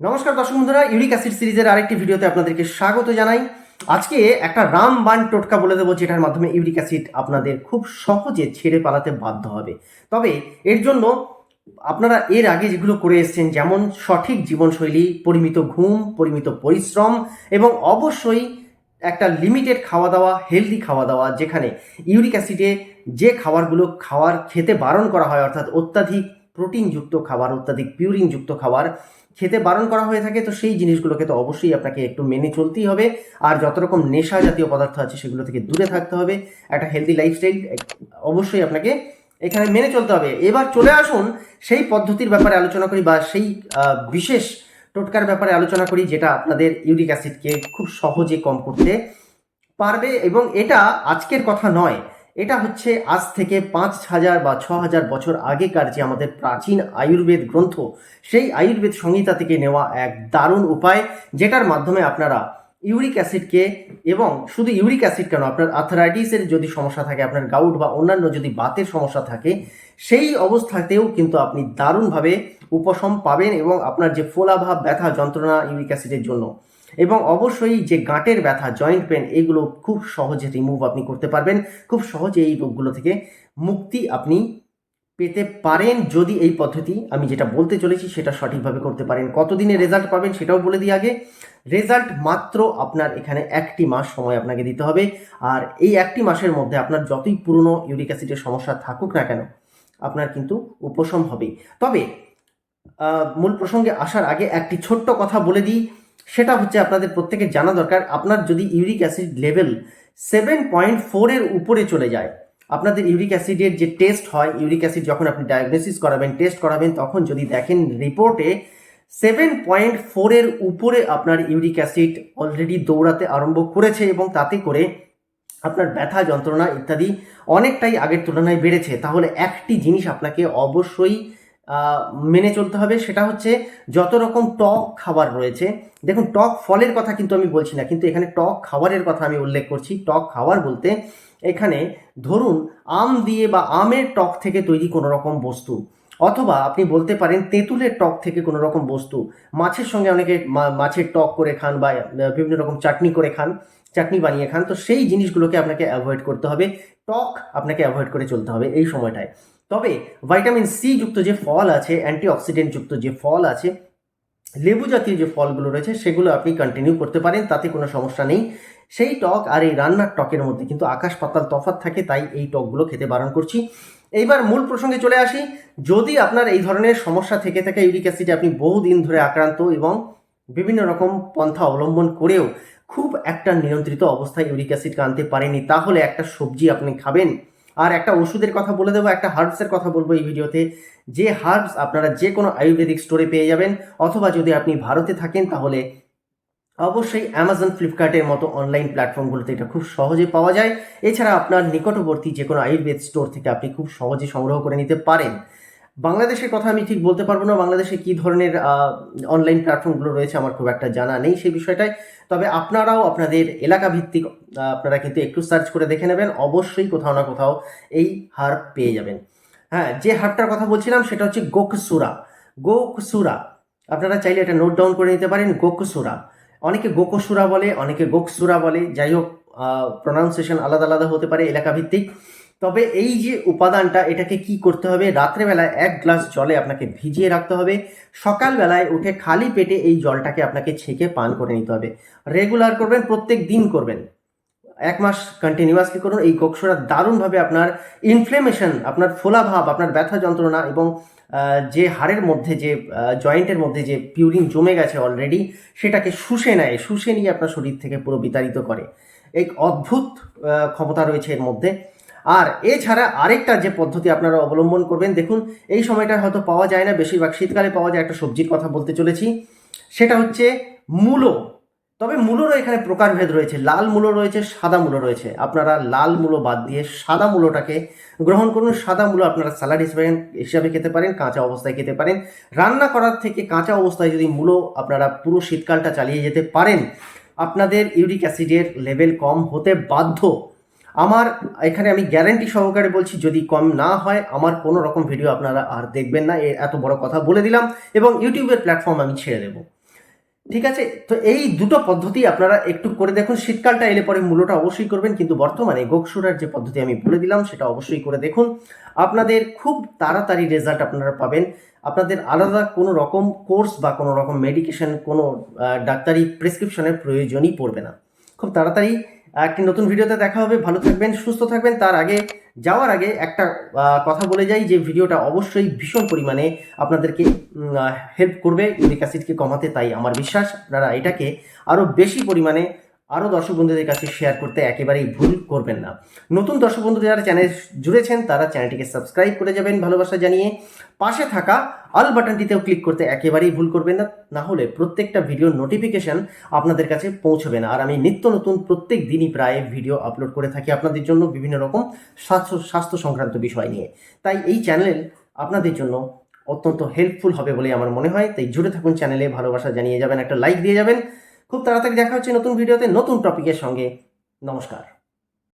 নমস্কার দর্শক বন্ধুরা, ইউরিক অ্যাসিড সিরিজের আরেকটি ভিডিওতে আপনাদেরকে স্বাগত জানাই। আজকে একটা রামবান টোটকা বলে দেবো, যেটার মাধ্যমে ইউরিক অ্যাসিড আপনাদের খুব সহজে ছেড়ে পালাতে বাধ্য হবে। তবে এর জন্য আপনারা এর আগে যেগুলো করে এসেছেন, যেমন সঠিক জীবনশৈলী, পরিমিত ঘুম, পরিমিত পরিশ্রম এবং অবশ্যই একটা লিমিটেড খাওয়া দাওয়া হেলদি খাওয়া দাওয়া যেখানে ইউরিক অ্যাসিডে যে খাবারগুলো খাওয়ার, খেতে বারণ করা হয়, অর্থাৎ অত্যাধিক প্রোটিনযুক্ত খাবার, অত্যাধিক পিউরিনযুক্ত খাবার খেতে বারণ করা হয়ে থাকে, তো সেই জিনিসগুলোকে তো অবশ্যই আপনাকে একটু মেনে চলতেই হবে। আর যত রকম নেশা জাতীয় পদার্থ আছে, সেগুলো থেকে দূরে থাকতে হবে। একটা হেলদি লাইফস্টাইল অবশ্যই আপনাকে এখানে মেনে চলতে হবে। এবার চলে আসুন সেই পদ্ধতির ব্যাপারে আলোচনা করি, বা সেই বিশেষ টোটকার ব্যাপারে আলোচনা করি, যেটা আপনাদের ইউরিক অ্যাসিডকে খুব সহজে কম করতে পারবে। এবং এটা আজকের কথা নয় এটা হচ্ছে আজ থেকে পাঁচ হাজার বা ছ হাজার বছর আগেকার যে আমাদের প্রাচীন আয়ুর্বেদ গ্রন্থ, সেই আয়ুর্বেদ সংহিতা থেকে নেওয়া এক দারুণ উপায়, যেটার মাধ্যমে আপনারা ইউরিক অ্যাসিডকে এবং শুধু ইউরিক অ্যাসিড কেন, আপনার আর্থারাইটিসের যদি সমস্যা থাকে, আপনার গাউট বা অন্যান্য যদি বাতের সমস্যা থাকে, সেই অবস্থাতেও কিন্তু আপনি দারুণভাবে উপশম পাবেন এবং আপনার যে ফোলাভাব, ব্যথা, যন্ত্রণা ইউরিক অ্যাসিডের জন্য। এবং অবশ্যই যে গাঁটের ব্যথা জয়েন্ট পেন এগুলো খুব সহজে রিমুভ আপনি করতে পারবেন। খুব সহজে এই রোগগুলো থেকে মুক্তি আপনি পেতে পারেন যদি এই পদ্ধতি, আমি যেটা বলতে চলেছি সেটা সঠিকভাবে করতে পারেন। কতদিনে রেজাল্ট পাবেন সেটাও বলে দিই আগে। রেজাল্ট মাত্র আপনার এখানে একটি মাস সময় আপনাকে দিতে হবে। আর এই একটি মাসের মধ্যে আপনার যতই পুরনো ইউরিক অ্যাসিডের সমস্যা থাকুক না কেন, আপনার কিন্তু উপশম হবেই। তবে মূল প্রসঙ্গে আসার আগে একটি ছোট্ট কথা বলে দিই। সেটা হচ্ছে আপনাদের প্রত্যেকে জানা দরকার। আপনার যদি uric acid level seven point ফোরের উপরে চলে যায়, আপনাদের ইউরিক অ্যাসিডের যে টেস্ট হয়, ইউরিক অ্যাসিড যখন আপনি ডায়াগনোসিস করাবেন টেস্ট করাবেন, তখন যদি দেখেন রিপোর্টে সেভেন পয়েন্ট ফোরের উপরে আপনার ইউরিক অ্যাসিড অলরেডি দৌড়াতে আরম্ভ করেছে এবং তাতে করে আপনার ব্যথা, যন্ত্রণা ইত্যাদি অনেকটাই আগের তুলনায় বেড়েছে। তাহলে একটি জিনিস আপনাকে অবশ্যই মেনে চলতে হবে। সেটা হচ্ছে যত রকম টক খাবার রয়েছে। দেখুন, টক ফলের কথা কিন্তু আমি বলছি না, কিন্তু এখানে টক খাবারের কথা আমি উল্লেখ করছি। টক খাবার বলতে এখানে ধরুন, আম দিয়ে বা আমের টক থেকে তৈরি কোনো রকম বস্তু, অথবা আপনি বলতে পারেন তেঁতুলের টক থেকে কোনো রকম বস্তু, মাছের সঙ্গে অনেকে মাছের টক করে খান বা বিভিন্ন রকম চাটনি করে খান, চাটনি বানিয়ে খান, তো সেই জিনিসগুলোকে আপনাকে অ্যাভয়েড করতে হবে। টক আপনাকে অ্যাভয়েড করে চলতে হবে এই সময়টায়। তবে ভাইটামিন সি যুক্ত যে ফল আছে অ্যান্টিঅক্সিডেন্ট যুক্ত যে ফল আছে, লেবু জাতীয় যে ফলগুলো রয়েছে, সেগুলো আপনি কন্টিনিউ করতে পারেন, তাতে কোনো সমস্যা নেই। সেই টক আর এই রান্নার টকের মধ্যে কিন্তু আকাশ পাতাল তফাৎ থাকে, তাই এই টকগুলো খেতে বারণ করছি। এইবার মূল প্রসঙ্গে চলে আসি। যদি আপনার এই ধরনের সমস্যা থেকে থাকে ইউরিক অ্যাসিডে আপনি বহুদিন ধরে আক্রান্ত এবং বিভিন্ন রকম পন্থা অবলম্বন করেও খুব একটা নিয়ন্ত্রিত অবস্থায় ইউরিক অ্যাসিডকে আনতে পারেনি তাহলে একটা সবজি আপনি খাবেন। আর একটা ওষুধের কথা বলে দেবো, একটা হার্বসের কথা বলব এই ভিডিওতে। যে হার্বস আপনারা যে কোনো আয়ুর্বেদিক স্টোরে পেয়ে যাবেন, অথবা যদি আপনি ভারতে থাকেন, তাহলে অবশ্যই অ্যামাজন ফ্লিপকার্টের মতো অনলাইন প্ল্যাটফর্মগুলোতে এটা খুব সহজে পাওয়া যায়। এছাড়া আপনার নিকটবর্তী যে কোনো আয়ুর্বেদ স্টোর থেকে আপনি খুব সহজে সংগ্রহ করে নিতে পারেন। বাংলাদেশের কথা আমি ঠিক বলতে পারব না, বাংলাদেশে কী ধরনের অনলাইন প্ল্যাটফর্মগুলো রয়েছে আমার খুব একটা জানা নেই সেই বিষয়টায় তবে আপনারাও আপনাদের এলাকা ভিত্তিক আপনারা কিন্তু একটু সার্চ করে দেখে নেবেন, অবশ্যই কোথাও না কোথাও এই হার পেয়ে যাবেন। হ্যাঁ যে হারটার কথা বলছিলাম সেটা হচ্ছে গোকসুরা। গোকসুরা, আপনারা চাইলে এটা নোট ডাউন করে নিতে পারেন, গোকসুরা। অনেকে গোকসুরা বলে, অনেকে গোকসুরা বলে, যাই হোক প্রনাউন্সিয়েশন আলাদা আলাদা হতে পারে এলাকা ভিত্তিক তবে এই যে উপাদানটা, এটাকে কি করতে হবে? রাত্রেবেলায় এক গ্লাস জলে আপনাকে ভিজিয়ে রাখতে হবে। সকালবেলায় উঠে খালি পেটে এই জলটাকে আপনাকে ছেঁকে পান করে নিতে হবে। রেগুলার করবেন, প্রত্যেক দিন করবেন। এক মাস কন্টিনিউয়াসলি করুন। এই গোকসরা দারুণভাবে আপনার ইনফ্লেমেশন আপনার ফোলাভাব আপনার ব্যথা যন্ত্রণা এবং যে হাড়ের মধ্যে যে জয়েন্টের মধ্যে যে পিউরিন জমে গেছে অলরেডি সেটাকে শুষে নেয়। শুষে নিয়ে আপনার শরীর থেকে পুরো বিতাড়িত করে। এক অদ্ভুত ক্ষমতা রয়েছে এর মধ্যে। আর এছাড়া আরেকটা যে পদ্ধতি আপনারা অবলম্বন করবেন, দেখুন, এই সময়টা হয়তো পাওয়া যায় না, বেশিরভাগ শীতকালে পাওয়া যায় একটা সবজির কথা বলতে চলেছি। সেটা হচ্ছে মূলো। তবে মূলোরও এখানে প্রকারভেদ রয়েছে। লাল মূলো রয়েছে, সাদা মূলো রয়েছে। আপনারা লাল মূলো বাদ দিয়ে সাদা মূলোটাকে গ্রহণ করুন। সাদা মূলো আপনারা স্যালাড হিসেবে হিসাবে খেতে পারেন, কাঁচা অবস্থায় খেতে পারেন। রান্না করার থেকে কাঁচা অবস্থায় যদি মূলো আপনারা পুরো শীতকালটা চালিয়ে যেতে পারেন, আপনাদের ইউরিক অ্যাসিডের লেভেল কম হতে বাধ্য। আমার এখানে আমি গ্যারান্টি সহকারে বলছি, যদি কম না হয়, আমার কোনো রকম ভিডিও আপনারা আর দেখবেন না এত বড় কথা বলে দিলাম এবং ইউটিউবের প্ল্যাটফর্ম আমি ছেড়ে দেবো। ঠিক আছে? তো এই দুটো পদ্ধতি আপনারা একটু করে দেখুন। শীতকালটা এলে পরে মূল্যটা অবশ্যই করবেন, কিন্তু বর্তমানে গোকসুরার যে পদ্ধতি আমি বলে দিলাম, সেটা অবশ্যই করে দেখুন। আপনাদের খুব তাড়াতাড়ি রেজাল্ট আপনারা পাবেন। আপনাদের আলাদা কোনো রকম কোর্স বা কোনো রকম মেডিকেশন কোনো ডাক্তারি প্রেসক্রিপশনের প্রয়োজনই পড়বে না। খুব তাড়াতাড়ি একটি নতুন ভিডিওতে দেখা হবে। ভালো থাকবেন, সুস্থ থাকবেন। তার আগে, যাওয়ার আগে একটা কথা বলে যাই যে ভিডিওটা অবশ্যই ভীষণ পরিমাণে আপনাদেরকে হেল্প করবে। ইউরিক অ্যাসিডকে কমাতে তাই আমার বিশ্বাস। আপনারা এটাকে আরও বেশি পরিমাণে আরও দর্শক বন্ধুদের কাছে শেয়ার করতে একেবারেই ভুল করবেন না। নতুন দর্শক বন্ধু যারা চ্যানেল জুড়েছেন, তারা চ্যানেলটিকে সাবস্ক্রাইব করে যাবেন, ভালোবাসা জানিয়ে পাশে থাকা অল বাটনটিতেও ক্লিক করতে একেবারেই ভুল করবেন না। না হলে প্রত্যেকটা ভিডিওর নোটিফিকেশন আপনাদের কাছে পৌঁছবে না। আর আমি নিত্য নতুন প্রত্যেক দিনই প্রায় ভিডিও আপলোড করে থাকি আপনাদের জন্য বিভিন্ন রকম স্বাস্থ্য স্বাস্থ্য সংক্রান্ত বিষয় নিয়ে। তাই এই চ্যানেল আপনাদের জন্য অত্যন্ত হেল্পফুল হবে বলে আমার মনে হয়। তাই জুড়ে থাকুন চ্যানেলে ভালোবাসা জানিয়ে যাবেন, একটা লাইক দিয়ে যাবেন। খুব তাড়াতাড়ি দেখা হচ্ছে নতুন ভিডিওতে নতুন টপিকের সঙ্গে। নমস্কার।